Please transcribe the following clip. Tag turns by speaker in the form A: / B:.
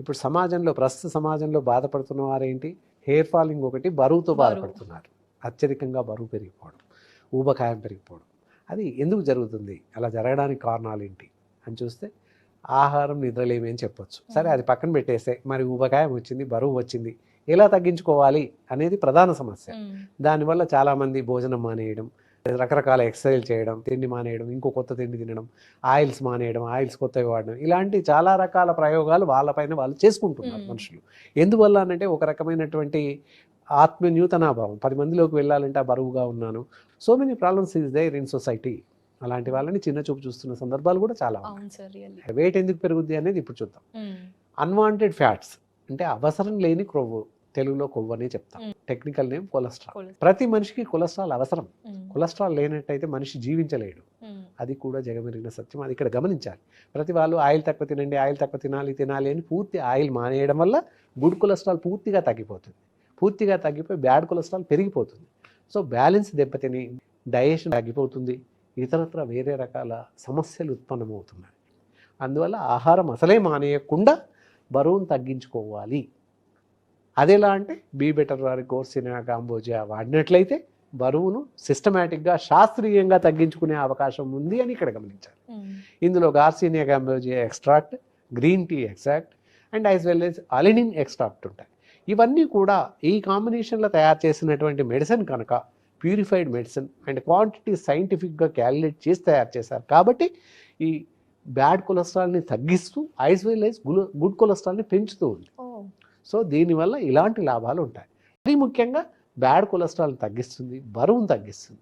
A: ఇప్పుడు సమాజంలో ప్రస్తుత సమాజంలో బాధపడుతున్న వారేంటి హెయిర్ ఫాలింగ్ ఒకటి బరువుతో
B: బరువు.
A: బాధపడుతున్నారు. అత్యధికంగా బరువు పెరిగిపోవడం ఊబకాయం పెరిగిపోవడం. అది ఎందుకు జరుగుతుంది? అలా జరగడానికి కారణాలు ఏంటి అని చూస్తే ఆహారం నిద్రలేమి అని చెప్పొచ్చు. సరే అది పక్కన పెట్టేస్తే మరి ఊబకాయం వచ్చింది బరువు వచ్చింది ఎలా తగ్గించుకోవాలి అనేది ప్రధాన సమస్య. దానివల్ల చాలామంది భోజనం మానేయడం రకరకాల ఎక్సర్సైజ్ చేయడం తిండి మానేయడం ఇంకో కొత్త తిండి తినడం ఆయిల్స్ మానేయడం ఆయిల్స్ కొత్తవి వాడడం ఇలాంటి చాలా రకాల ప్రయోగాలు వాళ్ళపైన వాళ్ళు చేసుకుంటున్నారు. మనుషులు. ఎందువల్ల అంటే ఒక రకమైనటువంటి ఆత్మ న్యూతనాభావం పది మందిలోకి వెళ్ళాలంటే ఆ బరువుగా ఉన్నాను. So many problems is there in society. అలాంటి వాళ్ళని చిన్న చూపు చూస్తున్న సందర్భాలు కూడా చాలా వెయిట్ ఎందుకు పెరుగుద్ది అనేది ఇప్పుడు చూద్దాం. అన్వాంటెడ్ ఫ్యాట్స్ అంటే అవసరం లేని కొవ్వు తెలుగులో కొవ్వు అనే చెప్తాం. Technical name cholesterol. ప్రతి మనిషికి కొలెస్ట్రాల్ అవసరం. కొలెస్ట్రాల్ లేనట్టయితే మనిషి జీవించలేడు. అది కూడా జగమెరిగిన సత్యం. అది ఇక్కడ గమనించాలి. ప్రతి వాళ్ళు ఆయిల్ తక్కువ తినండి ఆయిల్ తక్కువ తినాలి తినాలి అని పూర్తి ఆయిల్ మానేయడం వల్ల గుడ్ కొలెస్ట్రాల్ పూర్తిగా తగ్గిపోతుంది. పూర్తిగా తగ్గిపోయి బ్యాడ్ కొలెస్ట్రాల్ పెరిగిపోతుంది. సో బ్యాలెన్స్ దెబ్బతిని డైజెషన్ తగ్గిపోతుంది. ఇతరత్ర వేరే రకాల సమస్యలు ఉత్పన్నమవుతున్నాయి. అందువల్ల ఆహారం అసలే మానేయకుండా బరువును తగ్గించుకోవాలి. అదెలా అంటే బీ బెటర్ వారి కోర్సినా కాంబోజియా వాడినట్లయితే బరువును సిస్టమేటిక్గా శాస్త్రీయంగా తగ్గించుకునే అవకాశం ఉంది అని ఇక్కడ గమనించాలి. ఇందులో garcinia gambogia extract green tea extract and as well as అలినిన్ extract ఉంటాయి. ఇవన్నీ కూడా ఈ కాంబినేషన్లో తయారు చేసినటువంటి మెడిసిన్ కనుక ప్యూరిఫైడ్ మెడిసిన్ అండ్ క్వాంటిటీ సైంటిఫిక్గా క్యాలిక్యులేట్ చేసి తయారు చేశారు. కాబట్టి ఈ బ్యాడ్ కొలెస్ట్రాల్ని తగ్గిస్తూ యాజ్ వెల్ ఎస్ గుడ్ కొలెస్ట్రాల్ని పెంచుతూ ఉంది. సో దీనివల్ల ఇలాంటి లాభాలు ఉంటాయి. మరీ ముఖ్యంగా బ్యాడ్ కొలెస్ట్రాల్ తగ్గిస్తుంది బరువును తగ్గిస్తుంది.